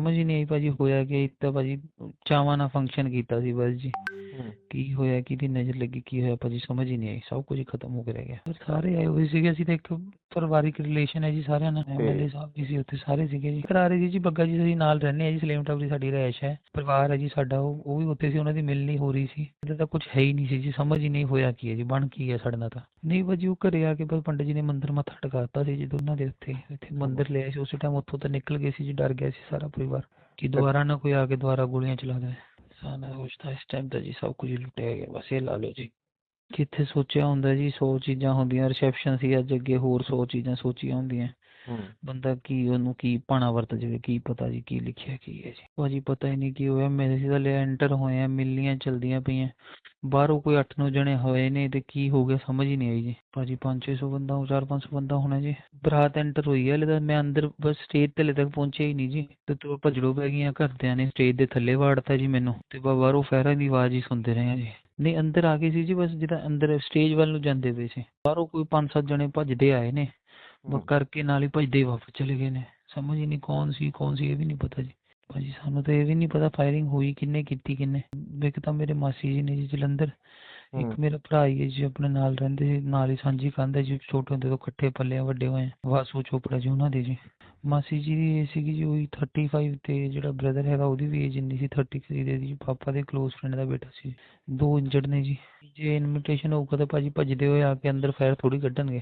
ਸਮਝ ਹੀ ਨਹੀਂ ਆਈ ਭਾਜੀ ਹੋਇਆ ਕਿ ਇੱਕ ਤਾਂ ਭਾਜੀ ਚਾਵਾਂ ਨਾਲ ਫੰਕਸ਼ਨ ਕੀਤਾ ਸੀ ਬਸ ਜੀ। ਕੀ ਹੋਇਆ ਕਿਹਦੀ ਨਜ਼ਰ ਲੱਗੀ ਕੀ ਹੋਇਆ ਭਾਜੀ ਸਮਝ ਹੀ ਨਹੀਂ ਆਈ ਸਭ ਕੁਝ ਖਤਮ ਹੋ ਕੇ ਰਹਿ ਗਿਆ। ਸਾਰੇ ਆਏ ਹੋਏ ਸੀਗੇ ਅਸੀਂ ਤਾਂ ਇੱਕ ਪਰਿਵਾਰਿਕ ਰਿਲੇਸ਼ਨ ਹੈ ਜੀ ਸਾਰਿਆਂ ਨਾਲ ਐਮਐਲਏ ਸਾਹਿਬ ਜੀ ਸੀ ਸਾਰੇ ਸੀਗੇ ਜੀ। ਕਰਾਰੇ ਜੀ ਜੀ ਬੱਗਾ ਜੀ ਅਸੀਂ ਨਾਲ ਰਹਿੰਦੇ ਆ ਜੀ ਸਲੇਮ ਟਾਪ ਦੀ ਸਾਡੀ ਰਹਿਸ਼ ਹੈ। ਪਰਿਵਾਰ ਹੈ ਜੀ ਸਾਡਾ ਉਹ ਉਹ ਵੀ ਉੱਥੇ ਸੀ ਉਹਨਾਂ ਦੀ ਮਿਲ ਹੋ ਰਹੀ ਸੀ। ਇਹਦਾ ਤਾਂ ਕੁਝ ਹੈ ਹੀ ਨਹੀਂ ਸੀ ਜੀ ਸਮਝ ਹੀ ਨਹੀਂ ਹੋਇਆ ਕੀ ਹੈ ਜੀ ਬਣ ਕੀ ਹੈ ਸਾਡੇ ਨਾਲ ਤਾਂ। ਨਹੀਂ ਵਜੀ ਉਹ ਘਰੇ ਆ ਕੇ ਬਸ ਪੰਡਤ ਜੀ ਨੇ ਮੰਦਿਰ ਮੱਥਾ ਟਿਕਾਤਾ ਸੀ ਜੀ ਦੋਨਾਂ ਦੇ ਉੱਥੇ। ਮੰਦਿਰ ਮੰਦਰ ਲਿਆ ਸੀ ਉਸੇ ਟਾਈਮ ਉੱਥੋਂ ਤਾਂ ਨਿਕਲ ਗਏ ਸੀ ਜੀ ਡਰ ਗਿਆ ਸੀ ਸਾਰਾ ਪਰਿਵਾਰ। ਕਿ ਦੁਬਾਰਾ ਨਾ ਕੋਈ ਆ ਕੇ ਦੁਬਾਰਾ ਗੋਲੀਆਂ ਚਲਾ ਦੇ ਤਾਂ ਇਸ ਟਾਈਮ ਤਾਂ ਜੀ ਸਭ ਕੁਝ ਲੁੱਟਿਆ ਗਿਆ ਬਸ ਇਹ ਲਾ ਲਓ ਜੀ। ਕਿੱਥੇ ਸੋਚਿਆ ਹੁੰਦਾ ਜੀ ਸੌ ਚੀਜ਼ਾਂ ਹੁੰਦੀਆਂ ਰਿਸੈਪਸ਼ਨ ਸੀ ਅੱਜ ਅੱਗੇ ਹੋਰ ਸੌ ਚੀਜ਼ਾਂ ਸੋਚੀਆਂ ਹੁੰਦੀਆਂ। ਬੰਦਾ ਕੀ ਉਹਨੂੰ ਕੀ ਪਾਣਾ ਵਰਤ ਜਾਵੇ ਕੀ ਪਤਾ ਜੀ ਕੀ ਲਿਖਿਆ ਕੀ ਹੈ ਜੀ। ਭਾਜੀ ਪਤਾ ਹੀ ਨਹੀਂ ਕੀ ਹੋਇਆ ਮੇਰੇ ਸੀ ਤਾਂ ਲਿਆ ਐਂਟਰ ਹੋਏ ਆ ਮਿਲਣੀਆਂ ਚਲਦੀਆਂ ਪਈਆਂ। ਬਾਹਰੋਂ ਕੋਈ 8-9 ਜਣੇ ਹੋਏ ਨੇ ਤੇ ਕੀ ਹੋ ਗਿਆ ਸਮਝ ਹੀ ਨਹੀਂ ਆਈ ਜੀ। ਭਾਜੀ 5-600 ਬੰਦਾ 4-500 ਬੰਦਾ ਹੋਣਾ ਜੀ। ਬਰਾਤ ਐਂਟਰ ਹੋਈ ਹੈ ਹਲੇ ਤਾਂ ਮੈਂ ਅੰਦਰ ਬਸ ਸਟੇਜ ਤੇ ਹਲੇ ਤੱਕ ਪਹੁੰਚਿਆ ਹੀ ਨਹੀਂ ਜੀ। ਤੇ ਤੋ ਭਜੜੋ ਪੈ ਗਈਆਂ ਘਰਦਿਆਂ ਨੇ ਸਟੇਜ ਦੇ ਥੱਲੇ ਵਾੜਤਾ ਜੀ ਮੈਨੂੰ। ਤੇ ਬਾਹਰੋਂ ਫੈਰਾਂ ਦੀ ਆਵਾਜ਼ ਹੀ ਸੁਣਦੇ ਰਹੇ ਆ ਜੀ। ਨਹੀਂ ਅੰਦਰ ਆ ਗਏ ਸੀ ਜੀ ਬਸ ਜਿੱਦਾਂ ਅੰਦਰ ਸਟੇਜ ਵੱਲ ਨੂੰ ਜਾਂਦੇ ਪਏ ਸੀ। ਬਾਹਰੋਂ ਕੋਈ 5-7 ਜਣੇ ਭੱਜਦੇ ਆਏ ਨੇ। ਬਸ ਕਰਕੇ ਨਾਲ ਹੀ ਭੱਜਦੇ ਵਾਪਸ ਚਲੇ ਗਏ ਨੇ। ਸਮਝ ਹੀ ਨਹੀਂ ਕੌਣ ਸੀ ਕੌਣ ਸੀ ਇਹ ਵੀ ਨਹੀਂ ਪਤਾ ਜੀ। ਭਾਜੀ ਸਾਨੂੰ ਤਾਂ ਇਹ ਵੀ ਨਹੀਂ ਪਤਾ ਫਾਇਰਿੰਗ ਹੋਈ ਕਿੰਨੇ ਕੀਤੀ ਕਿੰਨੇ। ਇੱਕ ਤਾਂ ਮੇਰੇ ਮਾਸੀ ਜੀ ਨੇ ਜੀ ਜਲੰਧਰ। ਇੱਕ ਮੇਰਾ ਭਰਾ ਹੀ ਹੈ ਜੀ ਆਪਣੇ ਨਾਲ ਰਹਿੰਦੇ ਸੀ। ਨਾਲ ਹੀ ਸਾਂਝੀ ਕੰਧ ਹੈ ਜੀ ਛੋਟੇ ਹੁੰਦੇ ਤੋਂ ਇਕੱਠੇ ਪੱਲੇ ਵੱਡੇ ਹੋਏ। ਵਾਸੂ ਚੋਪੜਾ ਜੀ ਉਹਨਾਂ ਦੇ ਜੀ। ਮਾਸੀ ਜੀ ਦੀ ਏਜ ਸੀਗੀ ਜੀ ਉਹੀ 35 ਤੇ ਜਿਹੜਾ ਬ੍ਰਦਰ ਹੈਗਾ ਉਹਦੀ ਵੀ ਏਜ ਇੰਨੀ ਸੀ 33 ਦੇ ਜੀ, ਪਾਪਾ ਦੇ ਕਲੋਜ਼ ਫਰੈਂਡ ਦਾ ਬੇਟਾ ਸੀ, ਦੋ ਇੰਜਰਡ ਨੇ ਜੀ। ਜੇ ਇਨਵੀਟੇਸ਼ਨ ਹੋਊਗਾ ਤਾਂ ਭਾਅ ਜੀ ਭੱਜਦੇ ਹੋਏ ਆ ਕੇ ਅੰਦਰ ਫਾਇਰ ਥੋੜ੍ਹੀ ਕੱਢਣਗੇ।